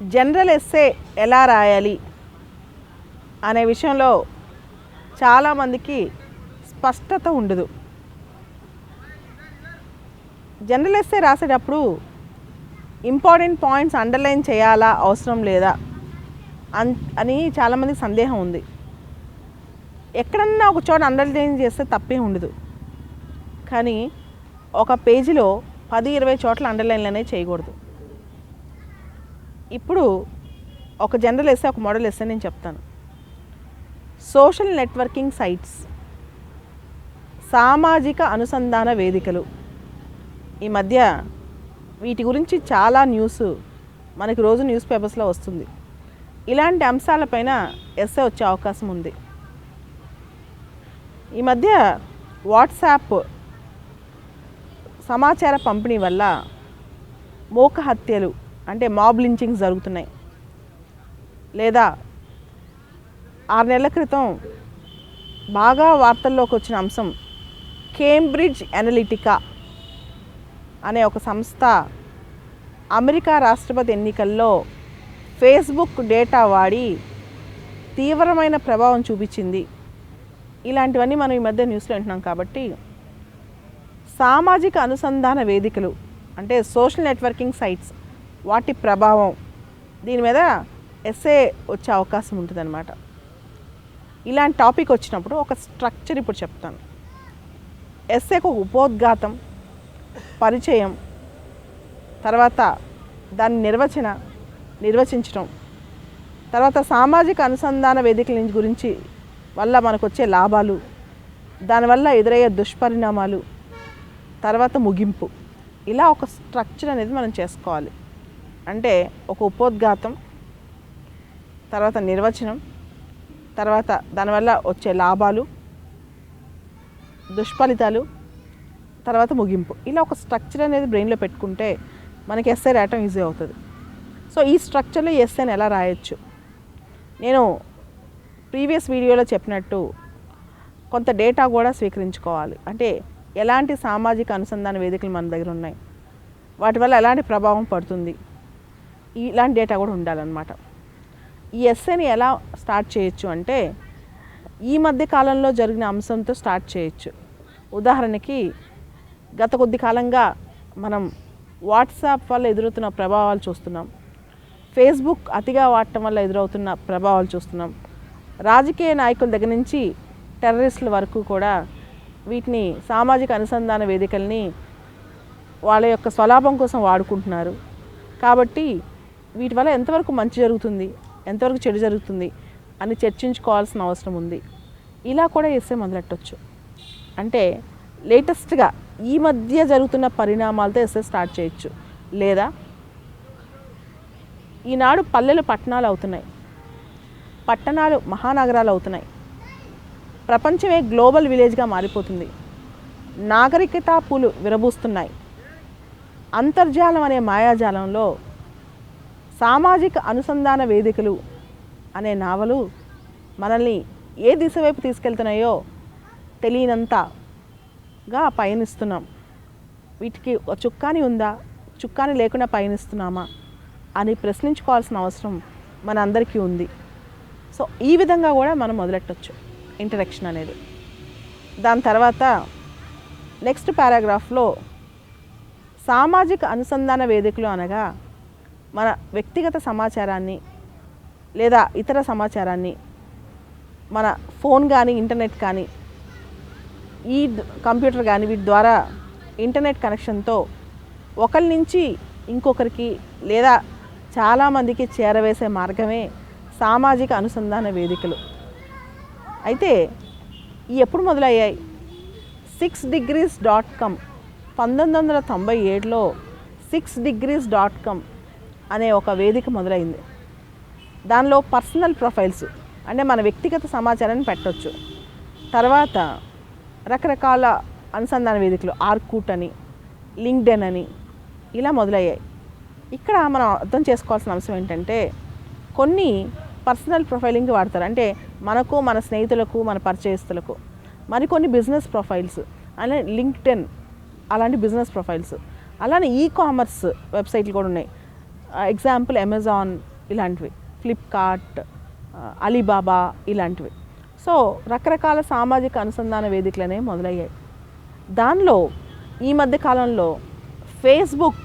General essay ఎలా రాయాలి అనే విషయంలో చాలామందికి స్పష్టత ఉండదు. జనరల్ ఎస్సే రాసేటప్పుడు ఇంపార్టెంట్ పాయింట్స్ అండర్లైన్ చేయాలా అవసరం లేదా అన్ అని చాలామందికి సందేహం ఉంది. ఎక్కడన్నా ఒక చోట అండర్లైన్ చేస్తే తప్పే ఉండదు. కానీ ఒక పేజీలో పది ఇరవై చోట్ల అండర్లైన్లు అనేవి చేయకూడదు. ఇప్పుడు ఒక జనరల్ ఎస్సే ఒక మోడల్ ఎస్సే నేను చెప్తాను. సోషల్ నెట్వర్కింగ్ సైట్స్ సామాజిక అనుసంధాన వేదికలు. ఈ మధ్య వీటి గురించి చాలా న్యూస్ మనకి రోజు న్యూస్ పేపర్స్లో వస్తుంది. ఇలాంటి అంశాలపైన ఎస్సే వచ్చే అవకాశం ఉంది. ఈ మధ్య వాట్సాప్ సమాచార పంపిణీ వల్ల మూక హత్యలు అంటే మాబ్ లించింగ్స్ జరుగుతున్నాయి. లేదా ఆరు నెలల క్రితం బాగా వార్తల్లోకి వచ్చిన అంశం కేంబ్రిడ్జ్ అనలిటికా అనే ఒక సంస్థ అమెరికా రాష్ట్రపతి ఎన్నికల్లో ఫేస్బుక్ డేటా వాడి తీవ్రమైన ప్రభావం చూపించింది. ఇలాంటివన్నీ మనం ఈ మధ్య న్యూస్లో వింటున్నాం కాబట్టి సామాజిక అనుసంధాన వేదికలు అంటే సోషల్ నెట్వర్కింగ్ సైట్స్ వాటి ప్రభావం. దీని మీద ఎస్ఏ వచ్చే అవకాశం ఉంటుందన్నమాట. ఇలాంటి టాపిక్ వచ్చినప్పుడు ఒక స్ట్రక్చర్ ఇప్పుడు చెప్తాను. ఎస్ఏకు ఉపోద్ఘాతం పరిచయం తర్వాత దాని నిర్వచన నిర్వచించడం తర్వాత సామాజిక అనుసంధాన వేదికల నుంచి గురించి వల్ల మనకు వచ్చే లాభాలు దానివల్ల ఎదురయ్యే దుష్పరిణామాలు తర్వాత ముగింపు. ఇలా ఒక స్ట్రక్చర్ అనేది మనం చేసుకోవాలి. అంటే ఒక ఉపోద్ఘాతం తర్వాత నిర్వచనం తర్వాత దానివల్ల వచ్చే లాభాలు దుష్ఫలితాలు తర్వాత ముగింపు. ఇలా ఒక స్ట్రక్చర్ అనేది బ్రెయిన్లో పెట్టుకుంటే మనకి ఎస్ఐ రాయటం ఈజీ అవుతుంది. సో ఈ స్ట్రక్చర్లో ఎస్ఐని ఎలా రాయొచ్చు? నేను ప్రీవియస్ వీడియోలో చెప్పినట్టు కొంత డేటా కూడా స్వీకరించుకోవాలి. అంటే ఎలాంటి సామాజిక అనుసంధాన వేదికలు మన దగ్గర ఉన్నాయి? వాటి వల్ల ఎలాంటి ప్రభావం పడుతుంది? ఇలాంటి డేటా కూడా ఉండాలన్నమాట. ఈ ఎస్ఏని ఎలా స్టార్ట్ చేయొచ్చు అంటే ఈ మధ్య కాలంలో జరిగిన అంశంతో స్టార్ట్ చేయొచ్చు. ఉదాహరణకి గత కొద్ది కాలంగా మనం వాట్సాప్ వల్ల ఎదురవుతున్న ప్రభావాలు చూస్తున్నాం. ఫేస్బుక్ అతిగా వాడటం వల్ల ఎదురవుతున్న ప్రభావాలు చూస్తున్నాం. రాజకీయ నాయకుల దగ్గర నుంచి టెర్రరిస్టుల వరకు కూడా వీటిని సామాజిక అనుసంధాన వేదికల్ని వాళ్ళ యొక్క స్వలాభం కోసం వాడుకుంటున్నారు. కాబట్టి వీటి వల్ల ఎంతవరకు మంచి జరుగుతుంది ఎంతవరకు చెడు జరుగుతుంది అని చర్చించుకోవాల్సిన అవసరం ఉంది. ఇలా కూడా ఎస్ఏ మొదలెట్టవచ్చు అంటే లేటెస్ట్గా ఈ మధ్య జరుగుతున్న పరిణామాలతో ఎస్ఏ స్టార్ట్ చేయొచ్చు. లేదా ఈనాడు పల్లెలు పట్టణాలు అవుతున్నాయి. పట్టణాలు మహానగరాలు అవుతున్నాయి. ప్రపంచమే గ్లోబల్ విలేజ్గా మారిపోతుంది. నాగరికత పూలు విరబూస్తున్నాయి. అంతర్జాలం అనే మాయాజాలంలో సామాజిక అనుసంధాన వేదికలు అనే నావలు మనల్ని ఏ దిశ వైపు తీసుకెళ్తున్నాయో తెలియనంతగా పయనిస్తున్నాం. వీటికి ఒక చుక్కాని ఉందా? చుక్కాని లేకుండా పయనిస్తున్నామా? అని ప్రశ్నించుకోవాల్సిన అవసరం మనందరికీ ఉంది. సో ఈ విధంగా కూడా మనం మొదలెట్టచ్చు ఇంటరాక్షన్ అనేది. దాని తర్వాత నెక్స్ట్ పారాగ్రాఫ్లో సామాజిక అనుసంధాన వేదికలు అనగా మన వ్యక్తిగత సమాచారాన్ని లేదా ఇతర సమాచారాన్ని మన ఫోన్ కానీ ఇంటర్నెట్ కానీ ఈ కంప్యూటర్ కానీ వీటి ద్వారా ఇంటర్నెట్ కనెక్షన్తో ఒకరి నుంచి ఇంకొకరికి లేదా చాలామందికి చేరవేసే మార్గమే సామాజిక అనుసంధాన వేదికలు. అయితే ఈ ఎప్పుడు మొదలయ్యాయి? సిక్స్ డిగ్రీస్ డాట్ కామ్ పంతొమ్మిది వందల తొంభై ఏడులో సిక్స్ డిగ్రీస్ డాట్ కామ్ అనే ఒక వేదిక మొదలైంది. దానిలో పర్సనల్ ప్రొఫైల్స్ అంటే మన వ్యక్తిగత సమాచారాన్ని పెట్టవచ్చు తర్వాత రకరకాల అనుసంధాన వేదికలు ఆర్కూట్ అని లింక్డెన్ అని ఇలా మొదలయ్యాయి. ఇక్కడ మనం అర్థం చేసుకోవాల్సిన అంశం ఏంటంటే కొన్ని పర్సనల్ ప్రొఫైలింగ్ వాడతారు. అంటే మనకు మన స్నేహితులకు మన పరిచయస్తులకు మరికొన్ని బిజినెస్ ప్రొఫైల్స్ అలానే లింక్డెన్ అలాంటి బిజినెస్ ప్రొఫైల్స్ అలానే ఈ కామర్స్ వెబ్సైట్లు కూడా ఉన్నాయి. ఎగ్జాంపుల్ అమెజాన్ ఇలాంటివి ఫ్లిప్కార్ట్ అలీబాబా ఇలాంటివి. సో రకరకాల సామాజిక అనుసంధాన వేదికలు అనేవి మొదలయ్యాయి. దానిలో ఈ మధ్య కాలంలో ఫేస్బుక్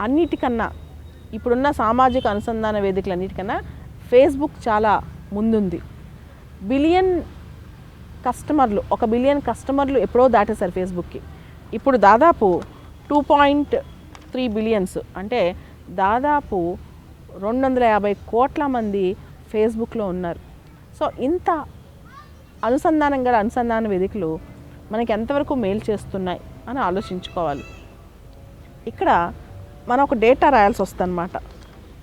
అన్నిటికన్నా ఇప్పుడున్న సామాజిక అనుసంధాన వేదికలన్నిటికన్నా ఫేస్బుక్ చాలా ముందుంది. బిలియన్ కస్టమర్లు ఒక బిలియన్ కస్టమర్లు ఎప్పుడో దాటేశారు ఫేస్బుక్కి ఇప్పుడు దాదాపు టూ పాయింట్ త్రీ బిలియన్స్ అంటే దాదాపు రెండు వందల యాభై కోట్ల మంది ఫేస్బుక్లో ఉన్నారు. సో ఇంత అనుసంధానం గల అనుసంధాన వేదికలు మనకి ఎంతవరకు మేలు చేస్తున్నాయి అని ఆలోచించుకోవాలి. ఇక్కడ మనం ఒక డేటా రాయాల్సి వస్తుందన్నమాట.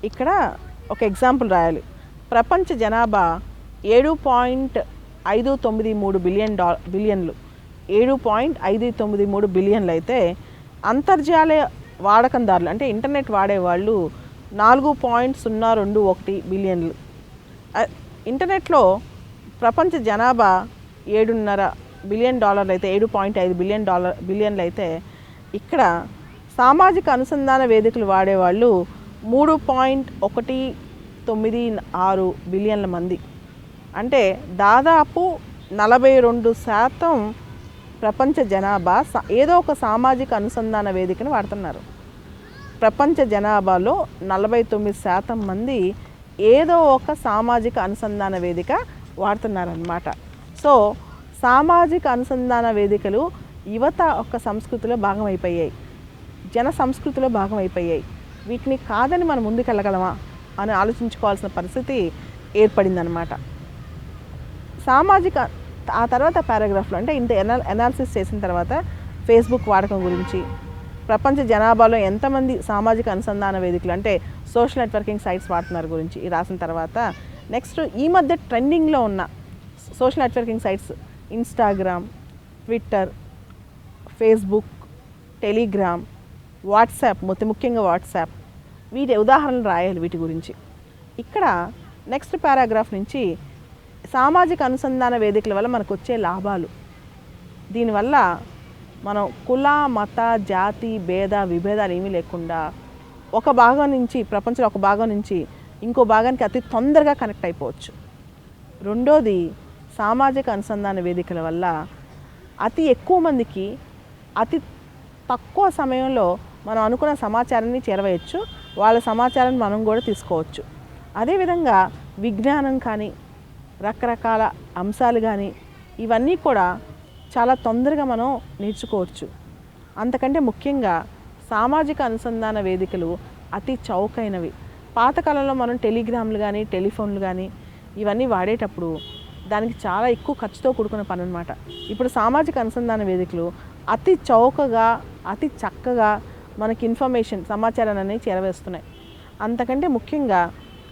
ఇక్కడ ఒక ఎగ్జాంపుల్ రాయాలి. ప్రపంచ జనాభా ఏడు పాయింట్ ఐదు తొమ్మిది మూడు బిలియన్ డా బిలియన్లు. ఏడు పాయింట్ ఐదు తొమ్మిది మూడు బిలియన్లు అయితే అంతర్జాల వాడకందారులు అంటే ఇంటర్నెట్ వాడేవాళ్ళు నాలుగు పాయింట్ సున్నా రెండు ఒకటి బిలియన్లు. ఇంటర్నెట్లో ప్రపంచ జనాభా ఏడున్నర బిలియన్ డాలర్లు అయితే ఏడు పాయింట్ ఐదు బిలియన్ డాలర్ బిలియన్లు అయితే ఇక్కడ సామాజిక అనుసంధాన వేదికలు వాడేవాళ్ళు మూడు పాయింట్ ఒకటి తొమ్మిది ఆరు బిలియన్ల మంది. అంటే దాదాపు నలభై రెండు శాతం ప్రపంచ జనాభా స- ఏదో ఒక సామాజిక అనుసంధాన వేదికను వాడుతున్నారు. ప్రపంచ జనాభాలో నలభై తొమ్మిది శాతం మంది ఏదో ఒక సామాజిక అనుసంధాన వేదిక వాడుతున్నారనమాట సో సామాజిక అనుసంధాన వేదికలు యువత ఒక సంస్కృతిలో భాగమైపోయాయి. జన సంస్కృతిలో భాగం అయిపోయాయి వీటిని కాదని మనం ముందుకెళ్ళగలమా అని ఆలోచించుకోవాల్సిన పరిస్థితి ఏర్పడిందనమాట సామాజిక ఆ తర్వాత పారాగ్రాఫ్లో అంటే ఇంత ఎనా ఎనాలిసిస్ చేసిన తర్వాత ఫేస్బుక్ వాడకం గురించి ప్రపంచ జనాభాలో ఎంతమంది సామాజిక అనుసంధాన వేదికలు అంటే సోషల్ నెట్వర్కింగ్ సైట్స్ వాడుతున్నారు గురించి రాసిన తర్వాత నెక్స్ట్ ఈ మధ్య ట్రెండింగ్లో ఉన్న social networking sites Instagram Twitter Facebook Telegram WhatsApp మొత్తం ముఖ్యంగా వాట్సాప్ వీటి ఉదాహరణలు రాయాలి వీటి గురించి. ఇక్కడ నెక్స్ట్ పారాగ్రాఫ్ నుంచి సామాజిక అనుసంధాన వేదికల వల్ల మనకు వచ్చే లాభాలు. దీనివల్ల మనం కుల మత జాతి భేద విభేదాలు ఏమీ లేకుండా ఒక భాగం నుంచి ప్రపంచంలో ఒక భాగం నుంచి ఇంకో భాగానికి అతి తొందరగా కనెక్ట్ అయిపోవచ్చు. రెండోది సామాజిక అనుసంధాన వేదికల వల్ల అతి ఎక్కువ మందికి అతి తక్కువ సమయంలో మనం అనుకున్న సమాచారాన్ని చేరవేయచ్చు. వాళ్ళ సమాచారాన్ని మనం కూడా తీసుకోవచ్చు. అదేవిధంగా విజ్ఞానం కానీ రకరకాల అంశాలు కానీ ఇవన్నీ కూడా చాలా తొందరగా మనం నేర్చుకోవచ్చు. అంతకంటే ముఖ్యంగా సామాజిక అనుసంధాన వేదికలు అతి చౌకైనవి. పాతకాలంలో మనం టెలిగ్రామ్లు కానీ టెలిఫోన్లు కానీ ఇవన్నీ వాడేటప్పుడు దానికి చాలా ఎక్కువ ఖర్చుతో కూడుకున్న పని అనమాట ఇప్పుడు సామాజిక అనుసంధాన వేదికలు అతి చౌకగా అతి చక్కగా మనకి ఇన్ఫర్మేషన్ సమాచారాన్ని చేరవేస్తున్నాయి. అంతకంటే ముఖ్యంగా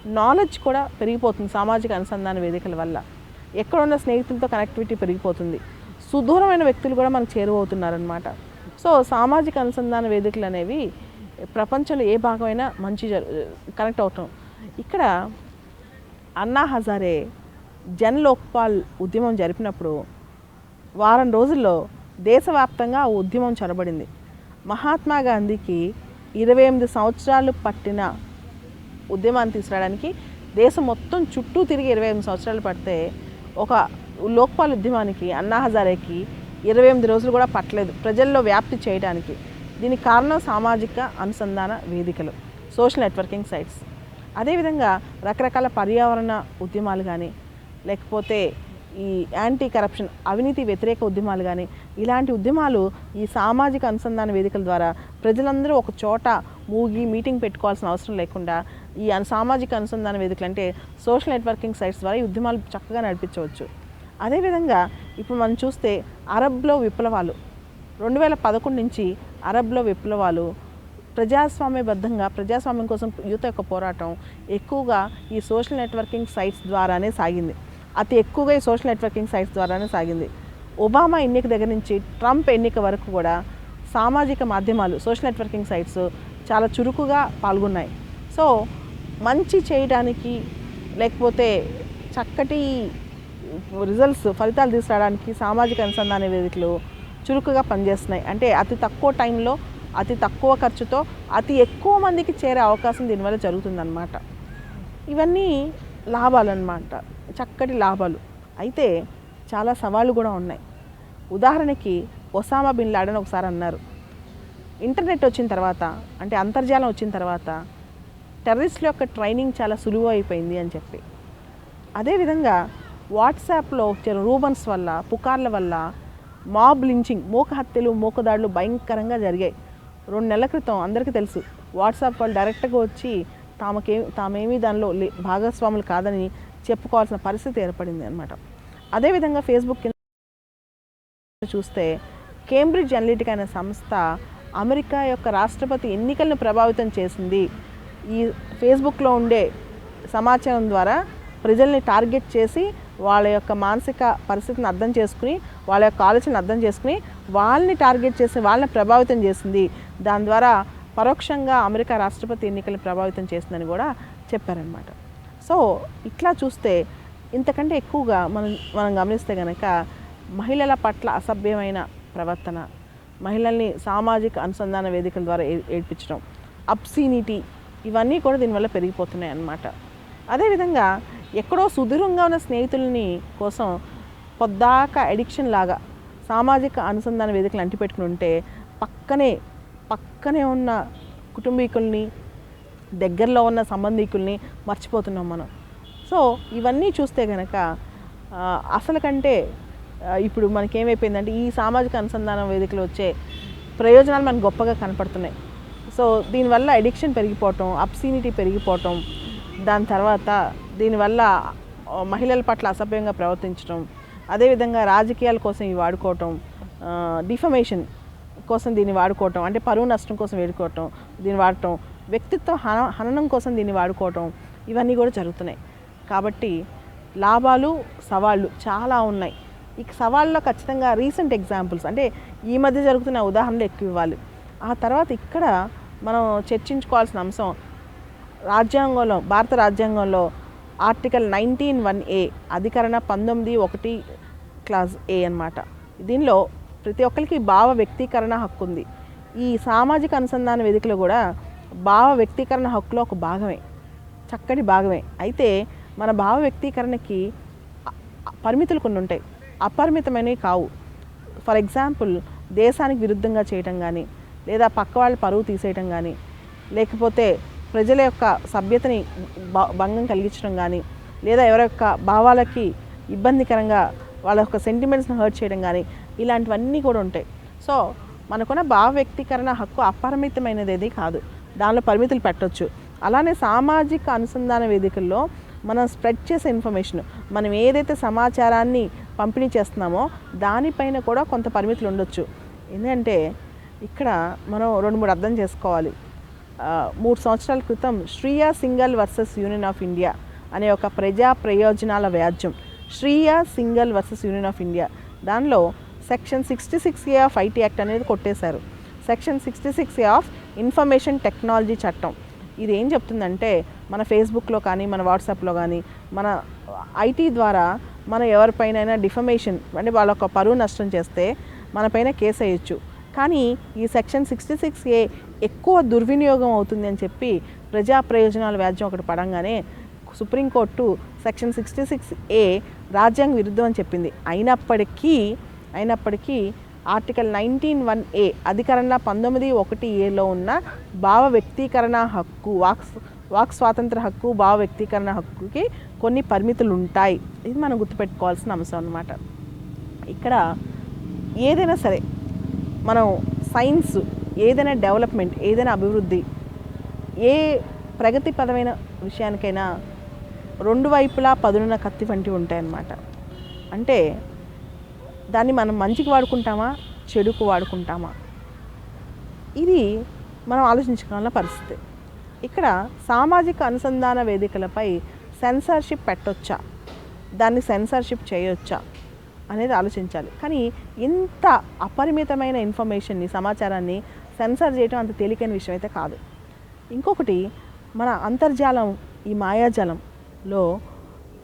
నాలెడ్జ్ కూడా పెరిగిపోతుంది సామాజిక అనుసంధాన వేదికల వల్ల. ఎక్కడున్న స్నేహితులతో కనెక్టివిటీ పెరిగిపోతుంది. సుదూరమైన వ్యక్తులు కూడా మనకు చేరువవుతున్నారనమాట సో సామాజిక అనుసంధాన వేదికలు అనేవి ప్రపంచంలో ఏ భాగమైనా మంచి జరు కనెక్ట్ అవుతాం. ఇక్కడ అన్నా హజారే జన్ లోక్పాల్ ఉద్యమం జరిపినప్పుడు వారం రోజుల్లో దేశవ్యాప్తంగా ఆ ఉద్యమం చొరబడింది. మహాత్మా గాంధీకి ఇరవై ఎనిమిది సంవత్సరాలు పట్టిన ఉద్యమాన్ని తీసుకురావడానికి దేశం మొత్తం చుట్టూ తిరిగి ఇరవై ఎనిమిది సంవత్సరాలు పడితే ఒక లోక్పాల్ ఉద్యమానికి అన్నా హజారేకి ఇరవై ఎనిమిది రోజులు కూడా పట్టలేదు ప్రజల్లో వ్యాప్తి చేయడానికి. దీనికి కారణం సామాజిక అనుసంధాన వేదికలు సోషల్ నెట్వర్కింగ్ సైట్స్. అదేవిధంగా రకరకాల పర్యావరణ ఉద్యమాలు కానీ లేకపోతే ఈ యాంటీ కరప్షన్ అవినీతి వ్యతిరేక ఉద్యమాలు కానీ ఇలాంటి ఉద్యమాలు ఈ సామాజిక అనుసంధాన వేదికల ద్వారా ప్రజలందరూ ఒక చోట మూగి మీటింగ్ పెట్టుకోవాల్సిన అవసరం లేకుండా ఈ సామాజిక అనుసంధాన వేదికలు అంటే సోషల్ నెట్వర్కింగ్ సైట్స్ ద్వారా ఈ ఉద్యమాలు చక్కగా నడిపించవచ్చు. అదేవిధంగా ఇప్పుడు మనం చూస్తే అరబ్లో విప్లవాలు. రెండు వేల పదకొండు నుంచి అరబ్లో విప్లవాలు. ప్రజాస్వామ్యబద్ధంగా ప్రజాస్వామ్యం కోసం యువత యొక్క పోరాటం ఎక్కువగా ఈ సోషల్ నెట్వర్కింగ్ సైట్స్ ద్వారానే సాగింది. అతి ఎక్కువగా ఈ సోషల్ నెట్వర్కింగ్ సైట్స్ ద్వారానే సాగింది. ఒబామా ఎన్నిక దగ్గర నుంచి ట్రంప్ ఎన్నిక వరకు కూడా సామాజిక మాధ్యమాలు సోషల్ నెట్వర్కింగ్ సైట్స్ చాలా చురుకుగా పాల్గొన్నాయి. సో మంచి చేయడానికి లేకపోతే చక్కటి రిజల్ట్స్ ఫలితాలు తీసుకురావడానికి సామాజిక అనుసంధాన వేదికలు చురుకుగా పనిచేస్తున్నాయి. అంటే అతి తక్కువ టైంలో అతి తక్కువ ఖర్చుతో అతి ఎక్కువ మందికి చేరే అవకాశం దీనివల్ల జరుగుతుందన్నమాట. ఇవన్నీ లాభాలు అన్నమాట చక్కటి లాభాలు. అయితే చాలా సవాళ్ళు కూడా ఉన్నాయి. ఉదాహరణకి ఒసామా బిన్ లాడన్ ఒకసారి అన్నారు. ఇంటర్నెట్ వచ్చిన తర్వాత అంటే అంతర్జాలం వచ్చిన తర్వాత టెర్రరిస్టుల యొక్క ట్రైనింగ్ చాలా సులువు అయిపోయింది అని చెప్పి. అదేవిధంగా వాట్సాప్లో వచ్చిన రూబన్స్ వల్ల పుకార్ల వల్ల మాబ్ లించింగ్ మూక హత్యలు మూకదాడులు భయంకరంగా జరిగాయి. రెండు నెలల క్రితం అందరికీ తెలుసు వాట్సాప్ వాళ్ళు డైరెక్ట్గా వచ్చి తామకే తామేమీ దానిలో లే- భాగస్వాములు కాదని చెప్పుకోవాల్సిన పరిస్థితి ఏర్పడింది అనమాట అదేవిధంగా ఫేస్బుక్ కింద చూస్తే కేంబ్రిడ్జ్ అనలిటిక్ అనే సంస్థ అమెరికా యొక్క రాష్ట్రపతి ఎన్నికలను ప్రభావితం చేసింది. ఈ ఫేస్బుక్లో ఉండే సమాచారం ద్వారా ప్రజల్ని టార్గెట్ చేసి వాళ్ళ యొక్క మానసిక పరిస్థితిని అర్థం చేసుకుని వాళ్ళ యొక్క ఆలోచనను అర్థం చేసుకుని వాళ్ళని టార్గెట్ చేసి వాళ్ళని ప్రభావితం చేసింది. దాని ద్వారా పరోక్షంగా అమెరికా రాష్ట్రపతి ఎన్నికలను ప్రభావితం చేసిందని కూడా చెప్పారనమాట సో ఇట్లా చూస్తే ఇంతకంటే ఎక్కువగా మనం మనం గమనిస్తే కనుక మహిళల పట్ల అసభ్యమైన ప్రవర్తన మహిళల్ని సామాజిక అనుసంధాన వేదికల ద్వారా ఏ- ఏడ్పించడం అప్సీనిటీ ఇవన్నీ కూడా దీనివల్ల పెరిగిపోతున్నాయి అన్నమాట. అదేవిధంగా ఎక్కడో సుదూరంగా ఉన్న స్నేహితులని కోసం పొద్దాక అడిక్షన్ లాగా సామాజిక అనుసంధాన వేదికలు అంటిపెట్టుకుని ఉంటే పక్కనే పక్కనే ఉన్న కుటుంబీకుల్ని దగ్గరలో ఉన్న సంబంధికుల్ని మర్చిపోతున్నాం మనం. సో ఇవన్నీ చూస్తే కనుక అసలు కంటే ఇప్పుడు మనకేమైపోయిందంటే ఈ సామాజిక అనుసంధానం వేదికలు వచ్చే ప్రయోజనాలు మనకు గొప్పగా కనపడుతున్నాయి. సో దీనివల్ల అడిక్షన్ పెరిగిపోవటం అప్సీనిటీ పెరిగిపోవటం దాని తర్వాత దీనివల్ల మహిళల పట్ల అసభ్యంగా ప్రవర్తించడం అదేవిధంగా రాజకీయాల కోసం ఇవి వాడుకోవటం డిఫమేషన్ కోసం దీన్ని వాడుకోవటం అంటే పరువు నష్టం కోసం వేడుకోవటం దీన్ని వాడటం వ్యక్తిత్వ హన హననం కోసం దీన్ని వాడుకోవటం ఇవన్నీ కూడా జరుగుతున్నాయి. కాబట్టి లాభాలు సవాళ్ళు చాలా ఉన్నాయి. ఈ సవాళ్ళలో ఖచ్చితంగా రీసెంట్ ఎగ్జాంపుల్స్ అంటే ఈ మధ్య జరుగుతున్న ఉదాహరణలు ఎక్కువ ఇవ్వాలి. ఆ తర్వాత ఇక్కడ మనం చర్చించుకోవాల్సిన అంశం రాజ్యాంగంలో భారత రాజ్యాంగంలో ఆర్టికల్ నైన్టీన్ వన్ ఏ అధికరణ పంతొమ్మిది ఒకటి క్లాస్ ఏ అన్నమాట. దీనిలో ప్రతి ఒక్కరికి భావ వ్యక్తీకరణ హక్కు ఉంది. ఈ సామాజిక అనుసంధాన వేదికలు కూడా భావ వ్యక్తీకరణ హక్కులో ఒక భాగమే చక్కటి భాగమే. అయితే మన భావ వ్యక్తీకరణకి పరిమితులు కొన్ని ఉంటాయి. అపరిమితమైనవి కావు. ఫర్ ఎగ్జాంపుల్ దేశానికి విరుద్ధంగా చేయటం కానీ లేదా పక్క వాళ్ళ పరువు తీసేయటం కానీ లేకపోతే ప్రజల యొక్క సభ్యతని భ- భంగం కలిగించడం కానీ లేదా ఎవరి యొక్క భావాలకి ఇబ్బందికరంగా వాళ్ళ యొక్క సెంటిమెంట్స్ని హర్ట్ చేయడం కానీ ఇలాంటివన్నీ కూడా ఉంటాయి. సో మనకున్న భావ వ్యక్తీకరణ హక్కు అపరిమితమైనది ఏది కాదు. దానిలో పరిమితులు పెట్టవచ్చు అలానే సామాజిక అనుసంధాన వేదికల్లో మనం స్ప్రెడ్ చేసే ఇన్ఫర్మేషన్ మనం ఏదైతే సమాచారాన్ని పంపిణీ చేస్తున్నామో దానిపైన కూడా కొంత పరిమితులు ఉండొచ్చు. ఎందుకంటే ఇక్కడ మనం రెండు మూడు అర్థం చేసుకోవాలి. మూడు సంవత్సరాల క్రితం Shreya Singhal versus Union of India అనే ఒక ప్రజా ప్రయోజనాల వ్యాజ్యం. Shreya Singhal versus Union of India. దానిలో section sixty six A of IT act అనేది కొట్టేశారు. Section sixty six A of information technology చట్టం. ఇది ఏం చెప్తుందంటే మన ఫేస్బుక్లో కానీ మన వాట్సాప్లో కానీ మన ఐటీ ద్వారా మన ఎవరిపైనైనా డిఫమేషన్ అంటే వాళ్ళ ఒక పరువు నష్టం చేస్తే మన పైన కేసు వేయచ్చు కానీ ఈ సెక్షన్ సిక్స్టీ సిక్స్ ఏ ఎక్కువ దుర్వినియోగం అవుతుంది అని చెప్పి ప్రజా ప్రయోజనాల వ్యాజ్యం ఒకటి పడంగానే Supreme Court section sixty six A రాజ్యాంగ విరుద్ధం అని చెప్పింది. అయినప్పటికీ అయినప్పటికీ ఆర్టికల్ నైన్టీన్ వన్ ఏ అధికరణ పంతొమ్మిది ఒకటి ఏలో ఉన్న భావ వ్యక్తీకరణ హక్కు వాక్ వాక్ స్వాతంత్ర హక్కు భావ వ్యక్తీకరణ హక్కుకి కొన్ని పరిమితులు ఉంటాయి ఇది మనం గుర్తుపెట్టుకోవాల్సిన అంశం అనమాట ఇక్కడ ఏదైనా సరే మనం సైన్స్ ఏదైనా డెవలప్మెంట్ ఏదైనా అభివృద్ధి ఏ ప్రగతిపరమైన విషయానికైనా రెండు వైపులా పదునున్న కత్తి వంటివి ఉంటాయన్నమాట. అంటే దాన్ని మనం మంచికి వాడుకుంటామా చెడుకు వాడుకుంటామా? ఇది మనం ఆలోచించుకోవాలన్న పరిస్థితి. ఇక్కడ సామాజిక అనుసంధాన వేదికలపై సెన్సార్షిప్ పెట్టొచ్చా? దాన్ని సెన్సార్షిప్ చేయొచ్చా? అనేది ఆలోచించాలి. కానీ ఇంత అపరిమితమైన ఇన్ఫర్మేషన్ని సమాచారాన్ని సెన్సార్ చేయడం అంత తేలికైన విషయం అయితే కాదు. ఇంకొకటి మన అంతర్జాలం ఈ మాయాజాలంలో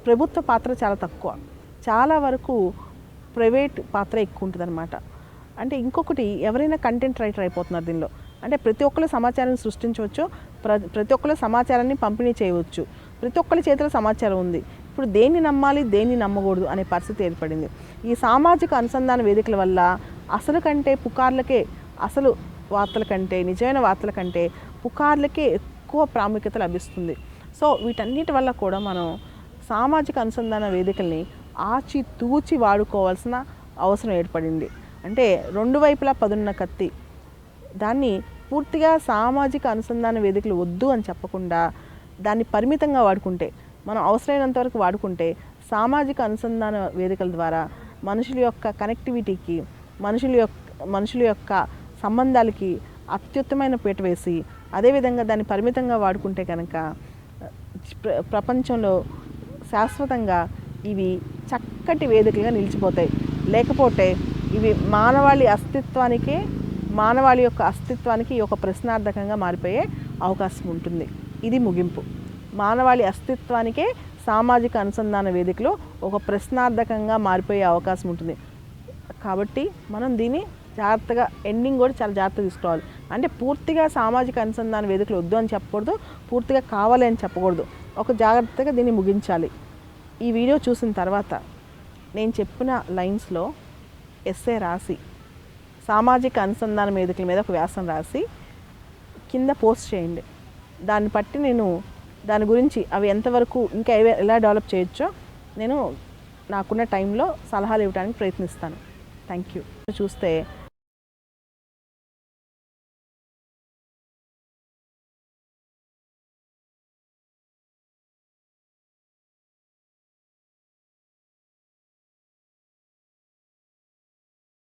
ప్రభుత్వ పాత్ర చాలా తక్కువ. చాలా వరకు ప్రైవేట్ పాత్ర ఎక్కువ ఉంటుంది అనమాట అంటే ఇంకొకటి ఎవరైనా కంటెంట్ రైటర్ అయిపోతున్నారు దీనిలో. అంటే ప్రతి ఒక్కరు సమాచారాన్ని సృష్టించవచ్చు ప్ర ప్రతి ఒక్కరు సమాచారాన్ని పంపిణీ చేయవచ్చు. ప్రతి ఒక్కరి చేతిలో సమాచారం ఉంది. ఇప్పుడు దేన్ని నమ్మాలి దేన్ని నమ్మకూడదు అనే పరిస్థితి ఏర్పడింది. ఈ సామాజిక అనుసంధాన వేదికల వల్ల అసలు కంటే పుకార్లకే అసలు వార్తల కంటే నిజమైన వార్తల కంటే పుకార్లకే ఎక్కువ ప్రాముఖ్యత లభిస్తుంది. సో వీటన్నిటి వల్ల కూడా మనం సామాజిక అనుసంధాన వేదికల్ని ఆచి తూచి వాడుకోవాల్సిన అవసరం ఏర్పడింది. అంటే రెండు వైపులా పదున్న కత్తి దాన్ని పూర్తిగా సామాజిక అనుసంధాన వేదికలు వద్దు అని చెప్పకుండా దాన్ని పరిమితంగా వాడుకుంటే మనం అవసరమైనంత వరకు వాడుకుంటే సామాజిక అనుసంధాన వేదికల ద్వారా మనుషుల యొక్క కనెక్టివిటీకి మనుషుల యొక్క మనుషుల యొక్క సంబంధాలకి అత్యుత్తమైన పీట వేసి అదేవిధంగా దాన్ని పరిమితంగా వాడుకుంటే కనుక ప్ర- ప్రపంచంలో శాశ్వతంగా ఇవి చక్కటి వేదికలుగా నిలిచిపోతాయి. లేకపోతే ఇవి మానవాళి అస్తిత్వానికే మానవాళి యొక్క అస్తిత్వానికి ఒక ప్రశ్నార్థకంగా మారిపోయే అవకాశం ఉంటుంది. ఇది ముగింపు. మానవాళి అస్తిత్వానికే సామాజిక అనుసంధాన వేదికలో ఒక ప్రశ్నార్థకంగా మారిపోయే అవకాశం ఉంటుంది. కాబట్టి మనం దీన్ని జాగ్రత్తగా ఎండింగ్ కూడా చాలా జాగ్రత్తగా తీసుకోవాలి. అంటే పూర్తిగా సామాజిక అనుసంధాన వేదికలు వద్దు అని చెప్పకూడదు పూర్తిగా కావాలి అని చెప్పకూడదు. ఒక జాగ్రత్తగా దీన్ని ముగించాలి. ఈ వీడియో చూసిన తర్వాత నేను చెప్పిన లైన్స్లో ఎస్ఏ రాసి సామాజిక అనుసంధాన వేదికల మీద ఒక వ్యాసం రాసి కింద పోస్ట్ చేయండి. దాన్ని బట్టి నేను దాని గురించి అవి ఎంతవరకు ఇంకా ఏవే- ఎలా డెవలప్ చేయొచ్చో నేను నాకున్న టైంలో సలహాలు ఇవ్వడానికి ప్రయత్నిస్తాను. థ్యాంక్ యూ చూస్తే